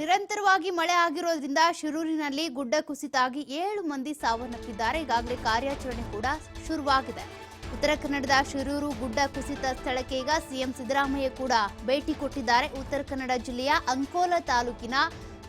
ನಿರಂತರವಾಗಿ ಮಳೆ ಆಗಿರೋದ್ರಿಂದ ಶಿರೂರಿನಲ್ಲಿ ಗುಡ್ಡ ಕುಸಿತ ಆಗಿ ಏಳು ಮಂದಿ ಸಾವನ್ನಪ್ಪಿದ್ದಾರೆ. ಈಗಾಗಲೇ ಕಾರ್ಯಾಚರಣೆ ಕೂಡ ಶುರುವಾಗಿದೆ. ಉತ್ತರ ಕನ್ನಡದ ಶಿರೂರು ಗುಡ್ಡ ಕುಸಿತ ಸ್ಥಳಕ್ಕೆ ಈಗ ಸಿಎಂ ಸಿದ್ದರಾಮಯ್ಯ ಕೂಡ ಭೇಟಿ ಕೊಟ್ಟಿದ್ದಾರೆ. ಉತ್ತರ ಕನ್ನಡ ಜಿಲ್ಲೆಯ ಅಂಕೋಲ ತಾಲೂಕಿನ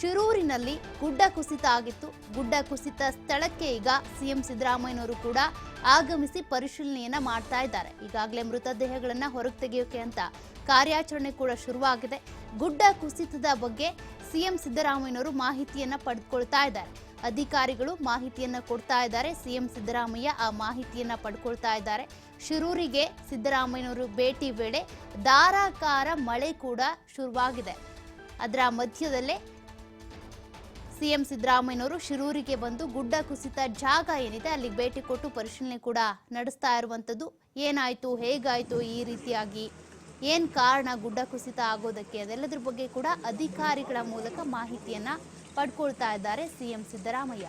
ಶಿರೂರಿನಲ್ಲಿ ಗುಡ್ಡ ಕುಸಿತ ಆಗಿತ್ತು. ಗುಡ್ಡ ಕುಸಿತ ಸ್ಥಳಕ್ಕೆ ಈಗ ಸಿಎಂ ಸಿದ್ದರಾಮಯ್ಯನವರು ಕೂಡ ಆಗಮಿಸಿ ಪರಿಶೀಲನೆಯನ್ನ ಮಾಡ್ತಾ ಇದ್ದಾರೆ. ಈಗಾಗಲೇ ಮೃತದೇಹಗಳನ್ನ ಹೊರಗೆ ತೆಗೆಯೋಕೆ ಅಂತ ಕಾರ್ಯಾಚರಣೆ ಕೂಡ ಶುರುವಾಗಿದೆ. ಗುಡ್ಡ ಕುಸಿತದ ಬಗ್ಗೆ ಸಿಎಂ ಸಿದ್ದರಾಮಯ್ಯನವರು ಮಾಹಿತಿಯನ್ನ ಪಡೆದುಕೊಳ್ತಾ ಇದ್ದಾರೆ. ಅಧಿಕಾರಿಗಳು ಮಾಹಿತಿಯನ್ನ ಕೊಡ್ತಾ ಇದ್ದಾರೆ. ಸಿಎಂ ಸಿದ್ದರಾಮಯ್ಯ ಆ ಮಾಹಿತಿಯನ್ನ ಪಡ್ಕೊಳ್ತಾ ಇದ್ದಾರೆ. ಶಿರೂರಿಗೆ ಸಿದ್ದರಾಮಯ್ಯನವರು ಭೇಟಿ ವೇಳೆ ಧಾರಾಕಾರ ಮಳೆ ಕೂಡ ಶುರುವಾಗಿದೆ. ಅದರ ಮಧ್ಯದಲ್ಲೇ ಸಿಎಂ ಸಿದ್ದರಾಮಯ್ಯನವರು ಶಿರೂರಿಗೆ ಬಂದು ಗುಡ್ಡ ಕುಸಿತ ಜಾಗ ಏನಿದೆ ಅಲ್ಲಿಗೆ ಭೇಟಿ ಕೊಟ್ಟು ಪರಿಶೀಲನೆ ಕೂಡ ನಡೆಸ್ತಾ ಇರುವಂಥದ್ದು ಏನಾಯ್ತು? ಹೇಗಾಯ್ತು ಈ ರೀತಿಯಾಗಿ ಏನ್ ಕಾರಣ ಗುಡ್ಡ ಕುಸಿತ ಆಗೋದಕ್ಕೆ? ಅದೆಲ್ಲದ್ರ ಬಗ್ಗೆ ಕೂಡ ಅಧಿಕಾರಿಗಳ ಮೂಲಕ ಮಾಹಿತಿಯನ್ನ ಪಡ್ಕೊಳ್ತಾ ಇದ್ದಾರೆ ಸಿಎಂ ಸಿದ್ದರಾಮಯ್ಯ.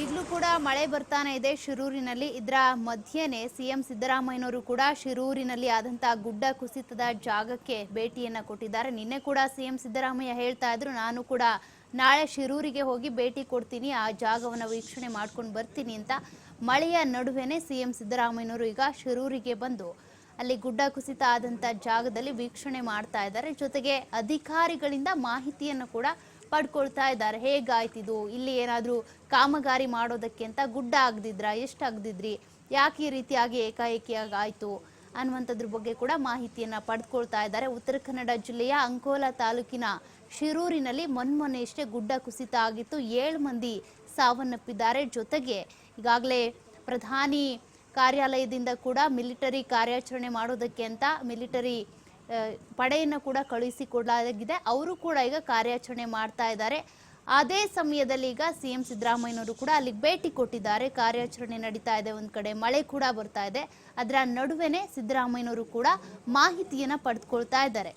ಈಗಲೂ ಕೂಡ ಮಳೆ ಬರ್ತಾನೆ ಇದೆ ಶಿರೂರಿನಲ್ಲಿ. ಇದರ ಮಧ್ಯೆನೇ ಸಿಎಂ ಸಿದ್ದರಾಮಯ್ಯನವರು ಕೂಡ ಶಿರೂರಿನಲ್ಲಿ ಆದಂತಹ ಗುಡ್ಡ ಕುಸಿತದ ಜಾಗಕ್ಕೆ ಭೇಟಿಯನ್ನ ಕೊಟ್ಟಿದ್ದಾರೆ. ನಿನ್ನೆ ಕೂಡ ಸಿಎಂ ಸಿದ್ದರಾಮಯ್ಯ ಹೇಳ್ತಾ ಇದ್ರು, ನಾನು ಕೂಡ ನಾಳೆ ಶಿರೂರಿಗೆ ಹೋಗಿ ಭೇಟಿ ಕೊಡ್ತೀನಿ, ಆ ಜಾಗವನ್ನು ವೀಕ್ಷಣೆ ಮಾಡ್ಕೊಂಡು ಬರ್ತೀನಿ ಅಂತ. ಮಳೆಯ ನಡುವೆನೆ ಸಿಎಂ ಸಿದ್ದರಾಮಯ್ಯನವರು ಈಗ ಶಿರೂರಿಗೆ ಬಂದು ಅಲ್ಲಿ ಗುಡ್ಡ ಕುಸಿತ ಆದಂತ ಜಾಗದಲ್ಲಿ ವೀಕ್ಷಣೆ ಮಾಡ್ತಾ ಇದ್ದಾರೆ. ಜೊತೆಗೆ ಅಧಿಕಾರಿಗಳಿಂದ ಮಾಹಿತಿಯನ್ನು ಕೂಡ ಪಡ್ಕೊಳ್ತಾ ಇದ್ದಾರೆ. ಹೇಗಾಯ್ತಿದು ಇಲ್ಲಿ ಏನಾದರೂ ಕಾಮಗಾರಿ ಮಾಡೋದಕ್ಕೆ ಅಂತ ಗುಡ್ಡ ಆಗ್ದಿದ್ರ? ಎಷ್ಟು ಆಗದಿದ್ರಿ? ಯಾಕೆ ಈ ರೀತಿಯಾಗಿ ಏಕಾಏಕಿಯಾಗಿ ಆಯ್ತು ಅನ್ನುವಂಥದ್ರ ಬಗ್ಗೆ ಕೂಡ ಮಾಹಿತಿಯನ್ನ ಪಡ್ಕೊಳ್ತಾ ಇದ್ದಾರೆ. ಉತ್ತರ ಕನ್ನಡ ಜಿಲ್ಲೆಯ ಅಂಕೋಲಾ ತಾಲೂಕಿನ ಶಿರೂರಿನಲ್ಲಿ ಮೊನ್ಮೊನ್ನೆಯಷ್ಟೇ ಗುಡ್ಡ ಕುಸಿತ ಆಗಿತ್ತು. ಏಳು ಮಂದಿ ಸಾವನ್ನಪ್ಪಿದ್ದಾರೆ. ಜೊತೆಗೆ ಈಗಾಗಲೇ ಪ್ರಧಾನಿ ಕಾರ್ಯಾಲಯದಿಂದ ಕೂಡ ಮಿಲಿಟರಿ ಕಾರ್ಯಾಚರಣೆ ಮಾಡೋದಕ್ಕೆ ಅಂತ ಮಿಲಿಟರಿ ಪಡೆಯನ್ನು ಕೂಡ ಕಳುಹಿಸಿಕೊಡಲಾಗಿದೆ. ಅವರು ಕೂಡ ಈಗ ಕಾರ್ಯಾಚರಣೆ ಮಾಡ್ತಾ ಇದ್ದಾರೆ. ಅದೇ ಸಮಯದಲ್ಲಿ ಈಗ ಸಿ ಎಂ ಸಿದ್ದರಾಮಯ್ಯನವರು ಕೂಡ ಅಲ್ಲಿಗೆ ಭೇಟಿ ಕೊಟ್ಟಿದ್ದಾರೆ. ಕಾರ್ಯಾಚರಣೆ ನಡೀತಾ ಇದೆ ಒಂದು ಕಡೆ, ಮಳೆ ಕೂಡ ಬರ್ತಾ ಇದೆ. ಅದರ ನಡುವೆನೇ ಸಿದ್ದರಾಮಯ್ಯನವರು ಕೂಡ ಮಾಹಿತಿಯನ್ನು ಪಡೆದುಕೊಳ್ತಾ ಇದ್ದಾರೆ.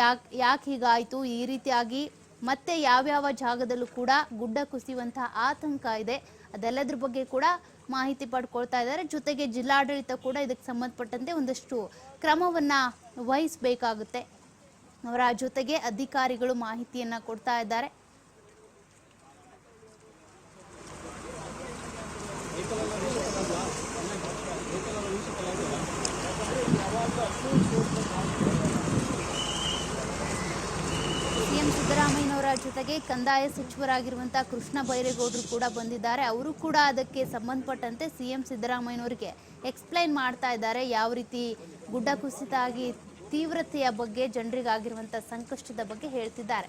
ಯಾಕೆ ಯಾಕೆ ಹೀಗಾಯಿತು? ಈ ರೀತಿಯಾಗಿ ಮತ್ತೆ ಯಾವ್ಯಾವ ಜಾಗದಲ್ಲೂ ಕೂಡ ಗುಡ್ಡ ಕುಸಿಯುವಂತಹ ಆತಂಕ ಇದೆ. ಅದೆಲ್ಲದ್ರ ಬಗ್ಗೆ ಕೂಡ ಮಾಹಿತಿ ಪಡ್ಕೊಳ್ತಾ ಇದ್ದಾರೆ. ಜೊತೆಗೆ ಜಿಲ್ಲಾಡಳಿತ ಕೂಡ ಇದಕ್ಕೆ ಸಂಬಂಧಪಟ್ಟಂತೆ ಒಂದಷ್ಟು ಕ್ರಮವನ್ನ ವಹಿಸಬೇಕಾಗುತ್ತೆ. ಅವರ ಜೊತೆಗೆ ಅಧಿಕಾರಿಗಳು ಮಾಹಿತಿಯನ್ನ ಕೊಡ್ತಾ ಇದ್ದಾರೆ. ಜೊತೆಗೆ ಕಂದಾಯ ಸಚಿವರಾಗಿರುವಂಥ ಕೃಷ್ಣ ಬೈರೇಗೌಡರು ಕೂಡ ಬಂದಿದ್ದಾರೆ. ಅವರು ಕೂಡ ಅದಕ್ಕೆ ಸಂಬಂಧಪಟ್ಟಂತೆ ಸಿ ಎಂ ಸಿದ್ದರಾಮಯ್ಯನವರಿಗೆ ಎಕ್ಸ್ಪ್ಲೈನ್ ಮಾಡ್ತಾ ಇದ್ದಾರೆ. ಯಾವ ರೀತಿ ಗುಡ್ಡ ಕುಸಿತ ಆಗಿ ತೀವ್ರತೆಯ ಬಗ್ಗೆ ಜನರಿಗಾಗಿರುವಂಥ ಸಂಕಷ್ಟದ ಬಗ್ಗೆ ಹೇಳ್ತಿದ್ದಾರೆ.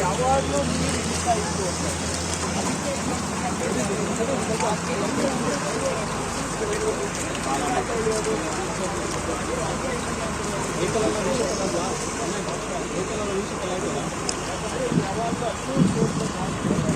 ಯಾವಾಗಲೂ ನೀರು ಹಿಡಿತಾ ಇತ್ತು ಏಕಲವ್ಯ ವೀಕ್ಷಕರಲ್ಲ ಏಕಲವ್ಯ ವೀಕ್ಷಕರಾಗಿಲ್ಲ ಯಾವಾಗಲೂ ಅಷ್ಟು